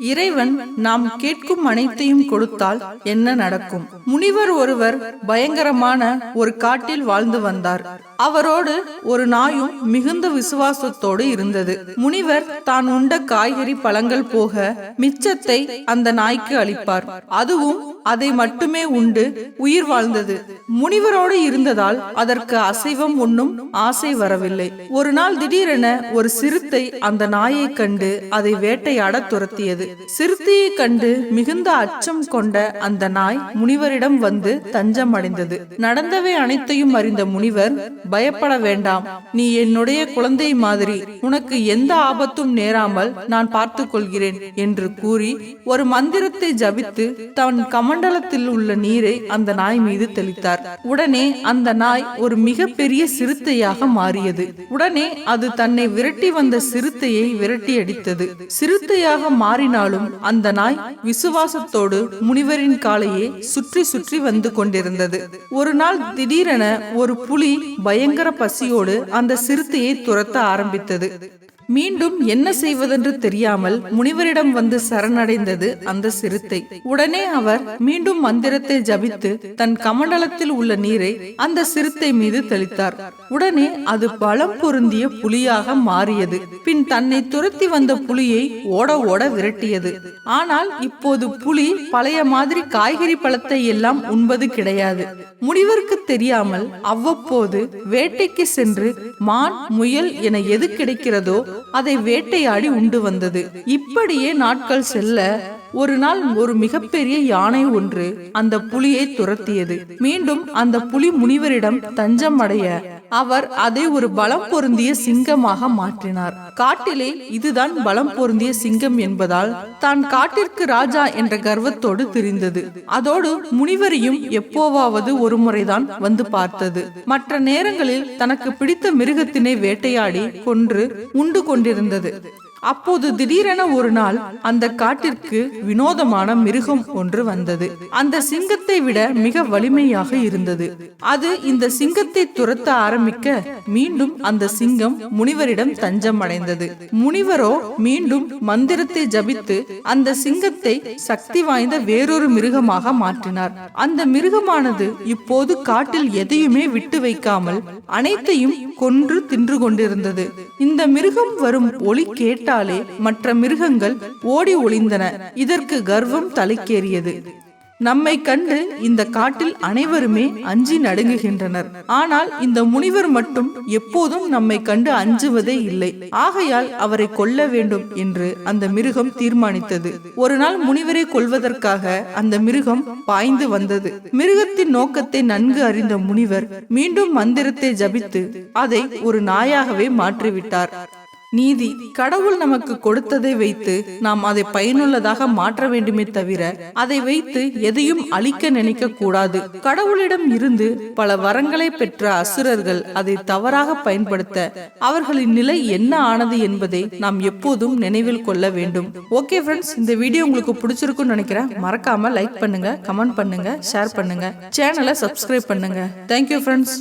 இறைவன் நாம் கேட்கும் அனைத்தையும் கொடுத்தால் என்ன நடக்கும்? முனிவர் ஒருவர் பயங்கரமான ஒரு காட்டில் வாழ்ந்து வந்தார். அவரோடு ஒரு நாயும் மிகுந்த விசுவாசத்தோடு இருந்தது. முனிவர் தான் உண்ட காய்கறி பழங்கள் போக மிச்சத்தை அந்த நாய்க்கு அளிப்பார். அதுவும் அதை மட்டுமே உண்டு உயிர் வாழ்ந்தது. முனிவரோடு இருந்ததால் அதற்கு அசைவம் ஒன்னும் ஆசை வரவில்லை. ஒரு நாள் திடீரென ஒரு சிறுத்தை அந்த நாயை கண்டு அதை வேட்டையாட துரத்தியது. சிறுத்தையை கண்டு மிகுந்த அச்சம் கொண்ட அந்த நாய் முனிவரிடம் வந்து தஞ்சம் அடைந்தது நடந்தவை அனைத்தையும் அறிந்த முனிவர் பயப்பட வேண்டாம். நீ என்னுடைய குழந்தை மாதிரி. உனக்கு எந்த ஆபத்தும் நேராமல் நான் பார்த்து கொள்கிறேன் என்று கூறி ஒரு மந்திரத்தை ஜபித்து தன் கமண்டலத்தில் உள்ள நீரை அந்த நாய் மீது தெளித்தார். உடனே அந்த நாய் ஒரு மிகப்பெரிய சிறுத்தையாக மாறியது. உடனே அது தன்னை விரட்டி வந்த சிறுத்தையை விரட்டி அடித்தது சிறுத்தையாக மாறின மாறினாலும் அந்த நாய் விசுவாசத்தோடு முனிவரின் காலையே சுற்றி சுற்றி வந்து கொண்டிருந்தது. ஒரு நாள் திடீரென ஒரு புலி பயங்கர பசியோடு அந்த சிறுத்தையை துரத்த ஆரம்பித்தது. மீண்டும் என்ன செய்வதென்று தெரியாமல் முனிவரிடம் வந்து சரணடைந்தது அந்த சிறுத்தை. உடனே அவர் மீண்டும் மந்திரத்தை ஜபித்து தன் கமண்டலத்தில் உள்ள நீரை அந்த சிறுத்தை மீது தெளித்தார். உடனே அது பலம் பொருந்திய புலியாக மாறியது. பின் தன்னை துரத்தி வந்த புலியை ஓட ஓட விரட்டியது. ஆனால் இப்போது புலி பழைய மாதிரி காய்கறி பழத்தை எல்லாம் உண்பது கிடையாது. முனிவருக்கு தெரியாமல் அவ்வப்போது வேட்டைக்கு சென்று மான் முயல் என எது கிடைக்கிறதோ அதை வேட்டையாடி உண்டு வந்தது. இப்படியே நாட்கள் செல்ல ஒரு நாள் ஒரு மிகப்பெரிய யானை ஒன்று அந்த புலியை துரத்தியது. மீண்டும் அந்த புலி முனிவரிடம் தஞ்சம் அடைய அவர் அதை ஒரு பலம் பொருந்திய சிங்கமாக மாற்றினார். காட்டிலே இதுதான் பலம் பொருந்திய சிங்கம் என்பதால் தான் காட்டிற்கு ராஜா என்ற கர்வத்தோடு திரிந்தது. அதோடு முனிவரையும் எப்போவாவது ஒரு முறைதான் வந்து பார்த்தது. மற்ற நேரங்களில் தனக்கு பிடித்த மிருகத்தினை வேட்டையாடி கொன்று உண்டு கொண்டிருந்தது. அப்போது திடீரென ஒரு நாள் அந்த காட்டிற்கு வினோதமான மிருகம் ஒன்று வந்தது. அந்த சிங்கத்தை விட மிக வலிமையாக இருந்தது. அது இந்த சிங்கத்தை துரத்த ஆரம்பிக்க மீண்டும் அந்த சிங்கம் முனிவரிடம் தஞ்சம் அடைந்தது முனிவரோ மீண்டும் மந்திரத்தை ஜபித்து அந்த சிங்கத்தை சக்தி வாய்ந்த வேறொரு மிருகமாக மாற்றினார். அந்த மிருகமானது இப்போது காட்டில் எதையுமே விட்டு வைக்காமல் அனைத்தையும் கொன்று தின்று கொண்டிருந்தது. இந்த மிருகம் வரும் ஒளி கேட்டாலே மற்ற மிருகங்கள் ஓடி ஒளிந்தன. இதற்கு கர்வம் தலைக்கேறியது. நம்மை கண்டு இந்த காட்டில் அனைவருமே அஞ்சி நடுங்குகின்றனர். ஆனால் இந்த முனிவர் மட்டும் எப்போதும் நம்மை கண்டு அஞ்சுவதே இல்லை. ஆகையால் அவரை கொல்ல வேண்டும் என்று அந்த மிருகம் தீர்மானித்தது. ஒரு நாள் முனிவரை கொல்வதற்காக அந்த மிருகம் பாய்ந்து வந்தது. மிருகத்தின் நோக்கத்தை நன்கு அறிந்த முனிவர் மீண்டும் மந்திரத்தை ஜபித்து அதை ஒரு நாயாகவே மாற்றிவிட்டார். நீதி கடவுள் நமக்கு கொடுத்ததை வைத்து நாம் அதை பயனுள்ளதாக மாற்ற வேண்டுமே தவிர அதை வைத்து எதையும் அழிக்க நினைக்க கூடாது கடவுளிடம் இருந்து பல வரங்களை பெற்ற அசுரர்கள் அதை தவறாக பயன்படுத்த அவர்களின் நிலை என்ன ஆனது என்பதை நாம் எப்போதும் நினைவில் கொள்ள வேண்டும். ஓகே ஃப்ரெண்ட்ஸ் இந்த வீடியோ உங்களுக்கு பிடிச்சிருக்கும்னு நினைக்கிறேன். மறக்காம லைக் பண்ணுங்க கமெண்ட் பண்ணுங்க ஷேர் பண்ணுங்க. சேனலை சப்ஸ்கிரைப் பண்ணுங்க. Thank you friends